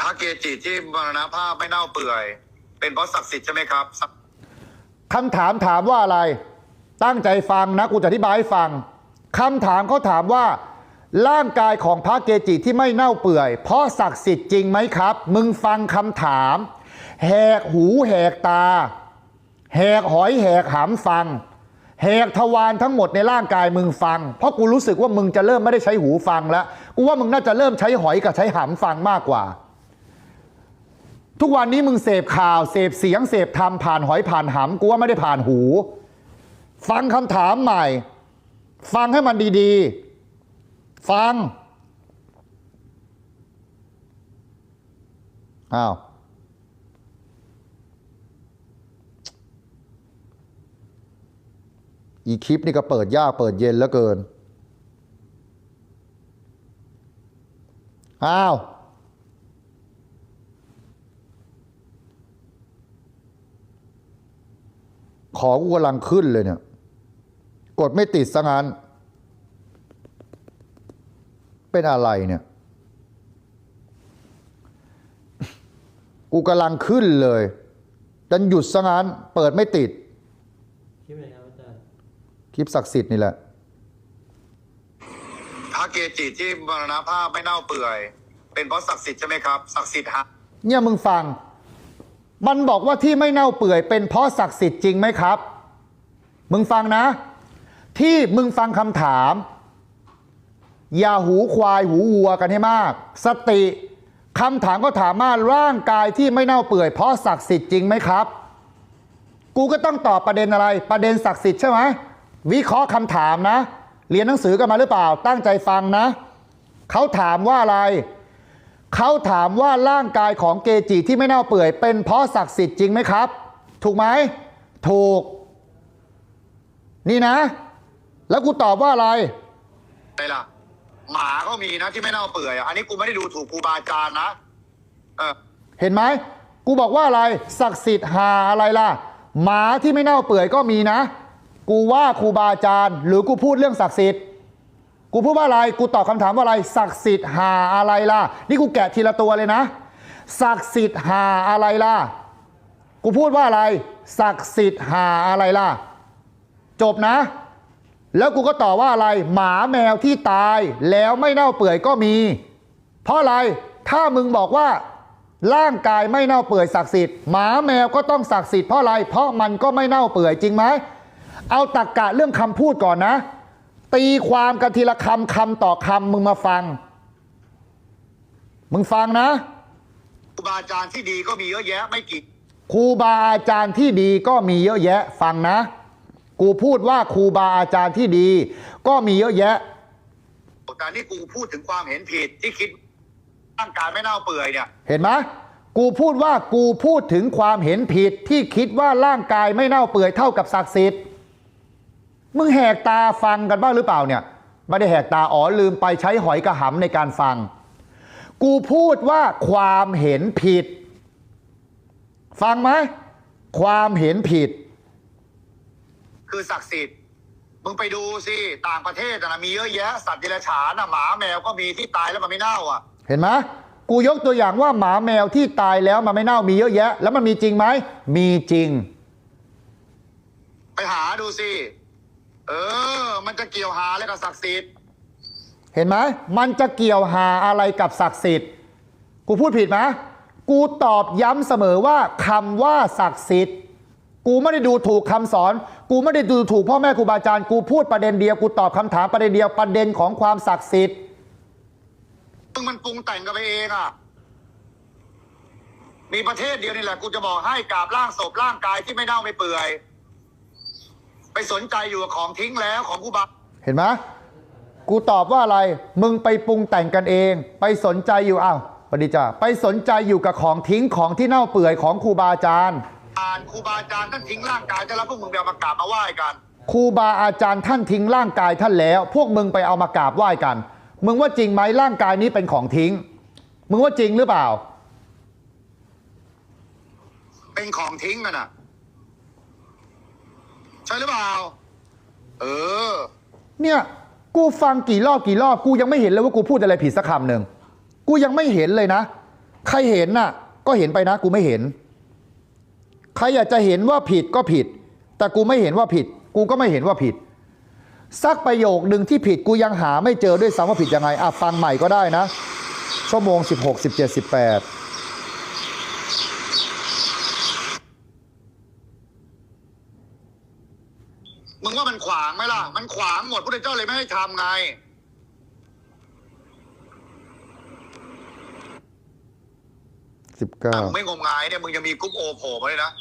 พระเกจิที่มรณภาพไม่เน่าเปื่อย เป็นเพราะศักดิ์สิทธิ์ใช่ไหมครับคำถามถามว่าอะไร ตั้งใจฟังนะกูจะอธิบายให้ฟังคำถามเขาถามว่า ร่างกายของพระเกจิที่ไม่เน่าเปื่อย เพราะศักดิ์สิทธิ์จริงไหมครับ มึงฟังคำถาม แหกหูแหกตา แหกหอยแหกหามฟัง แหกทวารทั้งหมดในร่างกายมึงฟัง เพราะกูรู้สึกว่ามึงจะเริ่มไม่ได้ใช้หูฟังแล้วกูว่ามึงน่าจะเริ่มใช้หอยกับใช้หามฟังมากกว่า ทุกวันนี้มึงเสพข่าว เสพเสียง เสพธรรมผ่านหอยผ่านหำกูว่าไม่ได้ผ่านหู ฟังคำถามใหม่ ฟังให้มันดีๆ ฟังอ้าวอีคลิปนี่ก็เปิดยากเปิดเย็นเหลือเกิน อ้าว ของกูกำลังขึ้นเลยเนี่ย กดไม่ติดซะงั้น เป็นอะไรเนี่ย กูกำลังขึ้นเลยดันหยุดซะงั้น เปิดไม่ติด คลิปไหนครับอาจารย์ คลิปศักดิ์สิทธิ์นี่แหละ พระเกจิที่มรณภาพไม่เน่าเปื่อย เป็นเพราะศักดิ์สิทธิ์ใช่ไหมครับ ศักดิ์สิทธิ์ฮะ เนี่ยมึงฟัง มันบอกว่าที่ไม่เน่าเปื่อยเป็นเพราะศักดิ์สิทธิ์จริงไหมครับ มึงฟังนะ ที่มึงฟังคำถาม อย่าหูควายหูวัวกันให้มาก สติคำถามก็ถามว่าร่างกายที่ไม่เน่าเปื่อยเพราะศักดิ์สิทธิ์จริงไหมครับ กูก็ต้องตอบประเด็นอะไร ประเด็นศักดิ์สิทธิ์ใช่ไหมวิเคราะห์คำถามนะ เรียนหนังสือกันมาหรือเปล่าตั้งใจฟังนะเขาถามว่าอะไร เขาถามว่าร่างกายของเกจิที่ไม่เน่าเปื่อย เป็นเพราะศักดิ์สิทธิ์จริงไหมครับ ถูกไหมถูก นี่นะ แล้วกูตอบว่าอะไรอะไรล่ะ หมาก็มีนะที่ไม่เน่าเปื่อยอะอันนี้กูไม่ได้ดูถูกครูบาอาจารย์นะเออเห็นไหมกูบอกว่าอะไรศักดิ์สิทธิ์หาอะไรล่ะ หมาที่ไม่เน่าเปื่อยก็มีนะ กูว่าครูบาอาจารย์ หรือกูพูดเรื่องศักดิ์สิทธิ์ กูพูดว่าอะไร กูตอบคำถามว่าอะไร ศักดิ์สิทธิ์หาอะไรล่ะ นี่กูแกะทีละตัวเลยนะ ศักดิ์สิทธิ์หาอะไรล่ะ กูพูดว่าอะไร ศักดิ์สิทธิ์หาอะไรล่ะ จบนะ แล้วกูก็ตอบว่าอะไร หมาแมวที่ตาย แล้วไม่เน่าเปื่อยก็มี เพราะอะไร ถ้ามึงบอกว่าร่างกายไม่เน่าเปื่อยศักดิ์สิทธิ์หมาแมวก็ต้องศักดิ์สิทธิ์เพราะอะไร เพราะมันก็ไม่เน่าเปื่อยจริงไหม เอาตักกะเรื่องคำพูดก่อนนะ ตีความกันทีละคำคำต่อคำมึงมาฟัง มึงฟังนะครูบาอาจารย์ที่ดีก็มีเยอะแยะไม่กี่ครูบาอาจารย์ที่ดีก็มีเยอะแยะ ฟังนะ กูพูดว่าครูบาอาจารย์ที่ดี ก็มีเยอะแยะแต่นี่กูพูดถึงความเห็นผิดที่คิดร่างกายไม่เน่าเปื่อยเนี่ย เห็นไหมกูพูดว่ากูพูดถึงความเห็นผิดที่คิดว่าร่างกายไม่เน่าเปื่อยเท่ากับศักดิ์สิทธิ์ มึงแหกตาฟังกันบ้างหรือเปล่าเนี่ยไม่ได้แหกตาอ๋อลืมไปใช้หอยกระหำในการฟัง กูพูดว่าความเห็นผิด ฟังไหมความเห็นผิด คือศักดิ์สิทธิ์มึงไปดูสิต่างประเทศอะนะมีเยอะแยะสัตว์เดรัจฉานอะหมาแมวก็มีที่ตายแล้วมันไม่เน่าอะ เห็นไหมกูยกตัวอย่างว่าหมาแมวที่ตายแล้วมันไม่เน่ามีเยอะแยะ แล้วมันมีจริงไหมมีจริง ไปหาดูสิ เออ มันจะเกี่ยวหาอะไรกับศักดิ์สิทธิ์เห็นไหมมันจะเกี่ยวหาอะไรกับศักดิ์สิทธิ์ กูพูดผิดไหมกูตอบย้ำเสมอว่าคำว่าศักดิ์สิทธิ์ กูไม่ได้ดูถูกคำสอน กูไม่ได้ดูถูกพ่อแม่ครูบาอาจารย์ กูพูดประเด็นเดียว กูตอบคำถามประเด็นเดียวประเด็นของความศักดิ์สิทธิ์ มึงมันปรุงแต่งกันไปเองอะ มีประเทศเดียวนี่แหละ กูจะบอกให้กราบร่างศพร่างกายที่ไม่เน่าไม่เปื่อย ไปสนใจอยู่กับของทิ้งแล้วของกูบาเห็นไหมกูตอบว่าอะไร มึงไปปรุงแต่งกันเอง ไปสนใจอยู่อ้าวปฏิจ้าไปสนใจอยู่กับของทิ้งของที่เน่าเปื่อยของครูบาอาจารย์อ่านครูบาอาจารย์ท่านทิ้งร่างกายจะแล้วพวกมึงไปเอามากราบมาไหว้กันครูบาอาจารย์ท่านทิ้งร่างกายท่านแล้ว พวกมึงไปเอามากราบไหว้กัน มึงว่าจริงไหมร่างกายนี้เป็นของทิ้ง มึงว่าจริงหรือเปล่า เป็นของทิ้งกันอะ ใช่หรือเปล่า เออ เนี่ยกูฟังกี่รอบกี่รอบกูยังไม่เห็นเลยว่ากูพูดอะไรผิดสักคำหนึ่งกูยังไม่เห็นเลยนะ ใครเห็นน่ะ ก็เห็นไปนะ กูไม่เห็น ใครอยากจะเห็นว่าผิดก็ผิด แต่กูไม่เห็นว่าผิด กูก็ไม่เห็นว่าผิดสักประโยคหนึ่งที่ผิดกูยังหาไม่เจอด้วยซ้ำว่าผิดยังไงอะฟังใหม่ก็ได้นะชั่วโมง 16 17 18 มึงว่ามันขวางไหมล่ะ มันขวางหมดพระเจ้าเลยไม่ให้ทำไง19มึงไม่งมงายเนี่ยมึงยังมีกรุ๊ปโอโผล่มาเลยนะ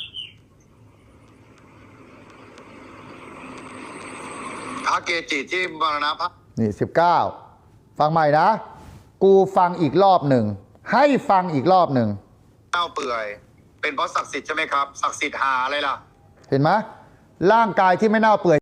พระเกจิที่มรณภาพ นี่ 19 ฟังใหม่นะ กูฟังอีกรอบหนึ่ง ให้ฟังอีกรอบหนึ่ง เน่าเปื่อย เป็นเพราะศักดิ์สิทธิ์ใช่ไหมครับ ศักดิ์สิทธิ์หาอะไรล่ะ เห็นไหม ร่างกายที่ไม่เน่าเปื่อย